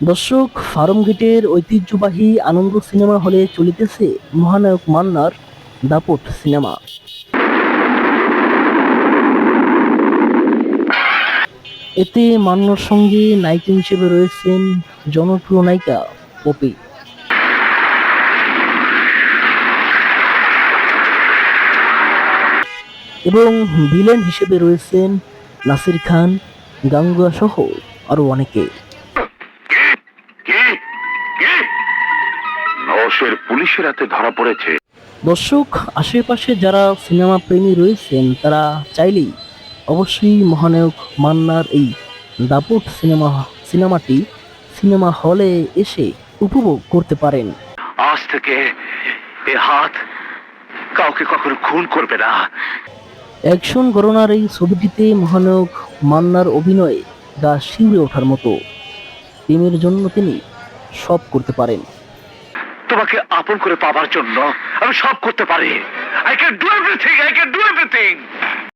দর্শক, ফার্ম গেটের ঐতিহ্যবাহী আনন্দ সিনেমা হলে চলিতেছে মহানায়ক মান্নার দাপট সিনেমা। এতে মান্নার সঙ্গে নায়িকা হিসেবে রয়েছেন জনপ্রিয় নায়িকা পপি। এবং ভিলেন হিসেবে রয়েছেন নাসির খান, গাঙ্গুয়া সহ আরও অনেকে। নশের পুলিশের হাতে ধরা পড়েছে। দর্শক আশেপাশে যারা সিনেমা প্রেমী রয়েছেন তারা চাইলেই অবশ্যই মহানায়ক মান্নার এই দাপট সিনেমা সিনেমাটি সিনেমা হলে এসে উপভোগ করতে পারেন। আজ থেকে এ হাত কাউকে কখনো খুন করবে না। অ্যাকশন গণনার এই ছবিটিতে মহানায়ক মান্নার অভিনয়ে গা শিউরে ওঠার মতো। প্রেমের জন্য তিনি সব করতে পারেন। তোমাকে আপন করে পাবার জন্য আমি সব করতে পারি। I can do everything I can do everything